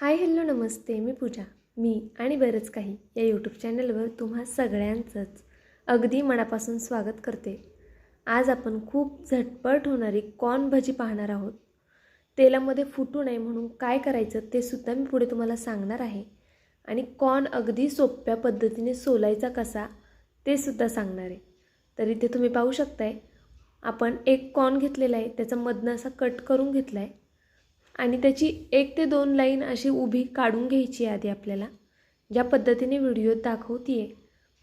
Hi hello नमस्ते. मी पूजा. मी आणि बरंच काही या यूट्यूब चॅनलवर तुम्हा सगळ्यांचंच अगदी मनापासून स्वागत करते. आज आपण खूप झटपट होणारी कॉर्न भजी पाहणार आहोत. तेलामध्ये फुटू नये म्हणून काय करायचं ते सुद्धा मी पुढे तुम्हाला सांगणार आहे. आणि कॉर्न अगदी सोप्या पद्धतीने सोलायचा कसा ते सुद्धा सांगणार आहे. तर इथे तुम्ही पाहू शकताय आपण एक कॉर्न घेतलेला आहे. त्याचा मधनं असा कट करून घेतला आहे आणि त्याची एक ते दोन लाईन अशी उभी काढून घ्यायची आहे आधी आपल्याला. ज्या पद्धतीने व्हिडिओत दाखवते आहे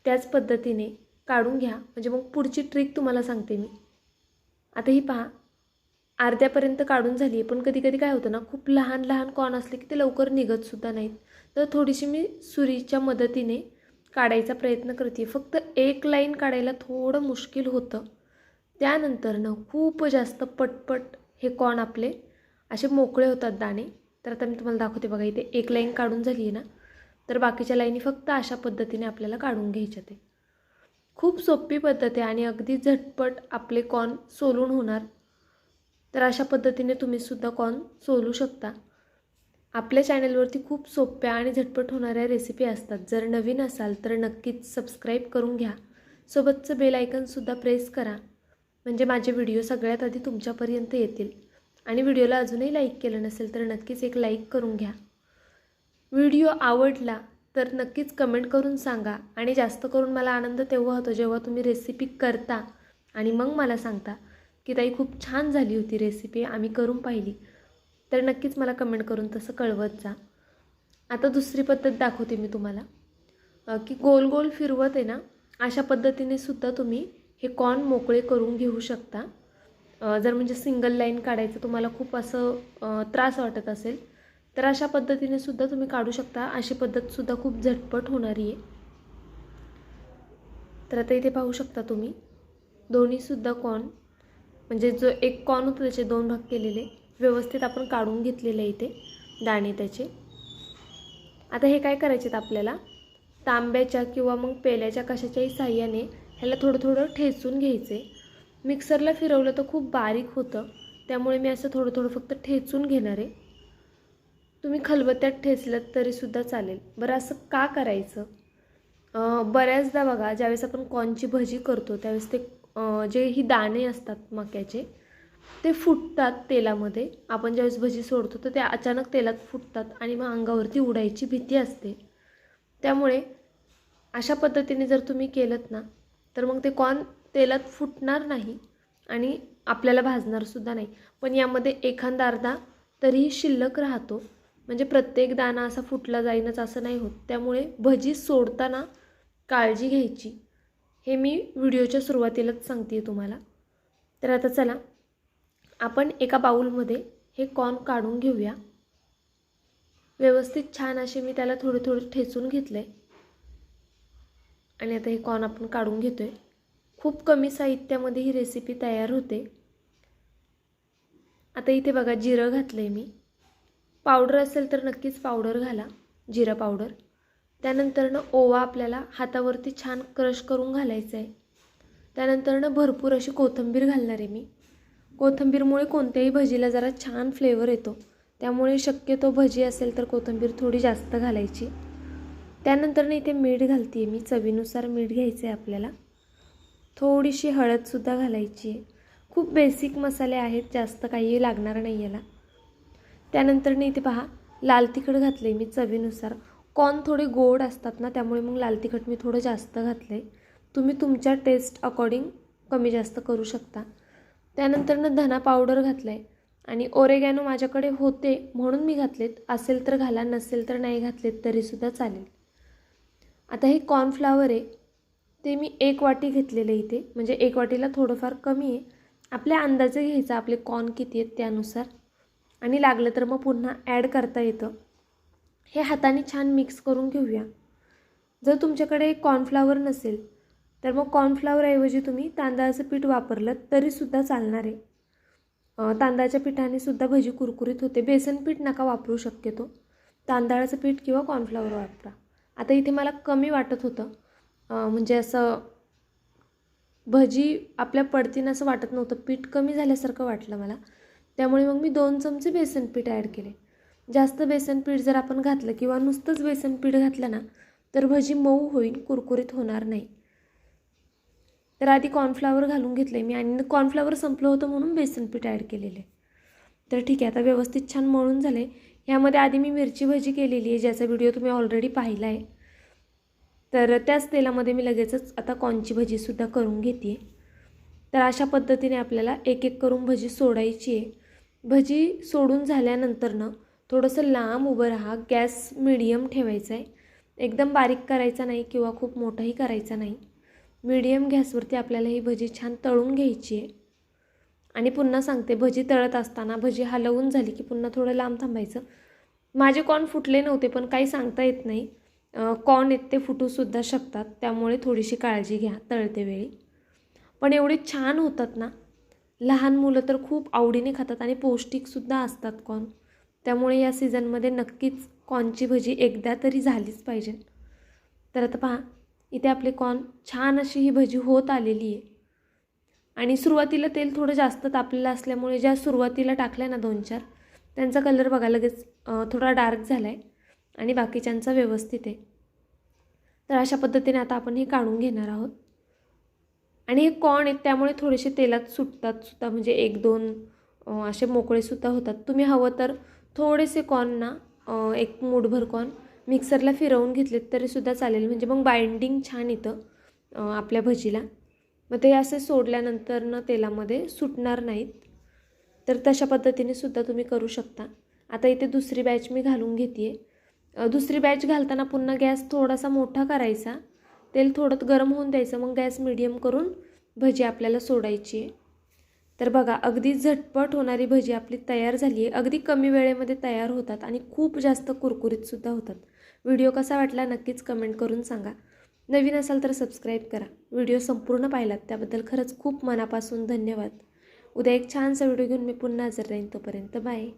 त्याच पद्धतीने काढून घ्या. म्हणजे मग पुढची ट्रिक तुम्हाला सांगते मी. आता ही पहा. अर्ध्यापर्यंत काढून झाली आहे पण कधी कधी काय होतं ना खूप लहान लहान कॉन असले की ते लवकर निघतसुद्धा नाहीत. तर थोडीशी मी सुरीच्या मदतीने काढायचा प्रयत्न करते फक्त एक लाईन काढायला थोडं मुश्किल होतं. त्यानंतरनं खूप जास्त पटपट हे कॉन आपले असे मोकळे होतात दाणे. तर आता मी तुम्हाला दाखवते बघा इथे एक लाईन काढून झाली आहे ना तर बाकीच्या लाईनी फक्त अशा पद्धतीने आपल्याला काढून घ्यायच्या ते. खूप सोपी पद्धत आहे आणि अगदी झटपट आपले कॉर्न सोलून होणार. तर अशा पद्धतीने तुम्हीसुद्धा कॉर्न सोलू शकता. आपल्या चॅनलवरती खूप सोप्या आणि झटपट होणाऱ्या रेसिपी असतात. जर नवीन असाल तर नक्कीच सबस्क्राईब करून घ्या. सोबतचं बेल आयकनसुद्धा प्रेस करा. म्हणजे माझे व्हिडिओ सगळ्यात आधी तुमच्यापर्यंत येतील. आणि व्हिडिओला अजूनही लाईक केलं नसेल तर नक्कीच एक लाईक करून घ्या. व्हिडिओ आवडला तर नक्कीच कमेंट करून सांगा आणि जास्त करून मला आनंद तेव्हा होतो जेव्हा तुम्ही रेसिपी करता आणि मग मला सांगता की ताई खूप छान झाली होती रेसिपी आम्ही करून पाहिली. तर नक्कीच मला कमेंट करून तसं कळवत जा. आता दुसरी पद्धत दाखवते मी तुम्हाला. की गोल गोल फिरवत आहे ना अशा पद्धतीने सुद्धा तुम्ही हे कॉर्न मोकळे करून घेऊ शकता. जर म्हणजे सिंगल लाईन काढायचं तुम्हाला खूप असं त्रास वाटत असेल तर अशा पद्धतीने सुद्धा तुम्ही काढू शकता. अशी पद्धतसुद्धा खूप झटपट होणारी आहे तर आता इथे पाहू शकता तुम्ही दोन्हीसुद्धा कॉन म्हणजे जो एक कॉन होतं त्याचे दोन भाग केलेले व्यवस्थित आपण काढून घेतलेले आहे इथे दाणे त्याचे. आता हे काय करायचे आपल्याला? तांब्याच्या किंवा मग पेल्याच्या कशाच्याही साह्याने ह्याला थोडं थोडं ठेचून घ्यायचे मिक्सरला फिरवलं तर खूप बारीक होतं. त्यामुळे मी असं थोडं थोडं फक्त ठेचून घेणार आहे. तुम्ही खलबत्त्यात ठेचलं तरीसुद्धा चालेल. बरं असं का करायचं? बऱ्याचदा बघा ज्यावेळेस आपण कॉर्नची भजी करतो त्यावेळेस ते जे ही दाणे असतात मक्याचे ते फुटतात तेलामध्ये. आपण ज्यावेळेस भजी सोडतो तर ते अचानक तेलात फुटतात आणि मग अंगावरती उडायची भीती असते. त्यामुळे अशा पद्धतीने जर तुम्ही केलं ना तर मग ते कॉर्न तेलात फुटणार नाही आणि आपल्याला भाजणारसुद्धा नाही. पण यामध्ये एखादा अर्धा तरीही शिल्लक राहतो. म्हणजे प्रत्येक दाणा असा फुटला जाईनच असं नाही होत. त्यामुळे भजी सोडताना काळजी घ्यायची. हे मी व्हिडिओच्या सुरुवातीलाच सांगते तुम्हाला. तर आता चला आपण एका बाऊलमध्ये हे कॉर्न काढून घेऊया. व्यवस्थित छान असे मी त्याला थोडे थोडे ठेचून घेतले आणि आता हे कॉर्न आपण काढून घेतो आहे खूप कमी साहित्यामध्ये ही रेसिपी तयार होते. आता इथे बघा जिरं घातलं आहे मी. पावडर असेल तर नक्कीच पावडर घाला जिरं पावडर त्यानंतरनं ओवा आपल्याला हातावरती छान क्रश करून घालायचं आहे त्यानंतरनं भरपूर अशी कोथिंबीर घालणार आहे मी. कोथिंबीरमुळे कोणत्याही भजीला जरा छान फ्लेवर येतो. त्यामुळे शक्यतो भजी असेल तर कोथिंबीर थोडी जास्त घालायची. त्यानंतरनं इथे मीठ घालते मी. चवीनुसार मीठ घ्यायचं आहे आपल्याला. थोडीशी हळदसुद्धा घालायची. आहे खूप बेसिक मसाले आहेत जास्त काही लागणार नाही याला. त्यानंतरनं इथे पहा लाल तिखट घातलं मी चवीनुसार. कॉर्न थोडे गोड असतात ना त्यामुळे मग लाल तिखट मी थोडं जास्त घातलं आहे तुम्ही तुमच्या टेस्ट अकॉर्डिंग कमी जास्त करू शकता. त्यानंतरनं धना पावडर घातलं आहे आणि ओरेगॅनो माझ्याकडे होते म्हणून मी घातलेत. असेल तर घाला नसेल तर नाही घातलेत तरीसुद्धा चालेल. आता हे कॉर्नफ्लावर आहे. ते मी एक वाटी घेतलेलं इथे. म्हणजे एक वाटीला थोडंफार कमी आहे. आपल्या अंदाजे घ्यायचं आपले कॉर्न किती आहेत त्यानुसार. आणि लागलं तर मग पुन्हा ॲड करता येतं. हे हाताने छान मिक्स करून घेऊया. जर तुमच्याकडे कॉर्नफ्लावर नसेल तर मग कॉर्नफ्लावरऐवजी तुम्ही तांदळाचं पीठ वापरलं तरीसुद्धा चालणार आहे. तांदळाच्या पिठाने सुद्धा भजी कुरकुरीत होते. बेसन पीठ नका वापरू शक्यतो. तांदळाचं पीठ किंवा कॉर्नफ्लावर वापरा. आता इथे मला कमी वाटत होतं. म्हणजे असं भजी आपल्या पडतीन असं वाटत नव्हतं. पीठ कमी झाल्यासारखं वाटलं मला. त्यामुळे मग मी दोन चमचे बेसन पीठ ॲड केले. जास्त बेसन पीठ जर आपण घातलं किंवा नुसतंच बेसन पीठ घातलं ना तर भजी मऊ होईल कुरकुरीत होणार नाही. तर आधी कॉर्नफ्लावर घालून घेतलं मी आणि कॉर्नफ्लावर संपलं होतं म्हणून बेसन पीठ ॲड केलेले. तर ठीक आहे आता व्यवस्थित छान मळून झाले ह्यामध्ये आधी मी मिरची भजी केलेली आहे ज्याचा व्हिडिओ तुम्ही ऑलरेडी पाहिला आहे तर त्याच तेलामध्ये मी लगेचच आता कॉर्नची भजीसुद्धा करून घेते. तर अशा पद्धतीने आपल्याला एक एक करून भजी सोडायची आहे. भजी सोडून झाल्यानंतरनं थोडंसं लांब उभं राहा गॅस मिडियम ठेवायचा आहे. एकदम बारीक करायचा नाही किंवा खूप मोठाही करायचा नाही. मिडियम गॅसवरती आपल्याला ही भजी छान तळून घ्यायची आहे. आणि पुन्हा सांगते भजी तळत असताना भजी हलवून झाली की पुन्हा थोडं लांब थांबायचं. माझे कॉर्न फुटले नव्हते पण काही सांगता येत नाही. कॉर्न आहेत ते फुटूसुद्धा शकतात त्यामुळे थोडीशी काळजी घ्या तळते वेळी. पण एवढे छान होतात ना लहान मुलं तर खूप आवडीने खातात आणि पौष्टिकसुद्धा असतात कॉर्न त्यामुळे या सीझनमध्ये नक्कीच कॉर्नची भजी एकदा तरी झालीच पाहिजे. तर आता पहा इथे आपले कॉर्न छान अशी ही भजी होत आलेली आहे. आणि सुरुवातीला तेल थोडं जास्त तापलेलं असल्यामुळे ज्या सुरुवातीला टाकल्या ना दोन चार त्यांचा कलर बघा लगेच थोडा डार्क झाला आहे आणि बाकीच्यांचा व्यवस्थित आहे. तर अशा पद्धतीने आता आपण हे काढून घेणार आहोत. आणि हे कॉर्न आहेत त्यामुळे थोडेसे तेलात सुटतात सुद्धा म्हणजे एक दोन असे मोकळेसुद्धा होतात. तुम्ही हवं तर थोडेसे कॉर्न ना एक मूठभर कॉर्न मिक्सरला फिरवून घेतलेत तरीसुद्धा चालेल. म्हणजे मग बाइंडिंग छान येतं आपल्या भजीला. मग ते असे सोडल्यानंतर न तेलामध्ये सुटणार नाहीत. तर तशा पद्धतीने सुद्धा तुम्ही करू शकता. आता इथे दुसरी बॅच मी घालून घेते आहे दुसरी बॅच घालताना पुन्हा गॅस थोडासा मोठा करायचा. तेल थोडं गरम होऊन द्यायचं. मग गॅस मिडियम करून भजी आपल्याला सोडायची आहे. तर बघा अगदी झटपट होणारी भजी आपली तयार झाली आहे. अगदी कमी वेळेमध्ये तयार होतात आणि खूप जास्त कुरकुरीतसुद्धा होतात. व्हिडिओ कसा वाटला नक्कीच कमेंट करून सांगा. नवीन असाल तर सबस्क्राईब करा. व्हिडिओ संपूर्ण पाहिलात त्याबद्दल खरंच खूप मनापासून धन्यवाद. उद्या एक छानसा व्हिडिओ घेऊन मी पुन्हा हजर राहीन तोपर्यंत. बाय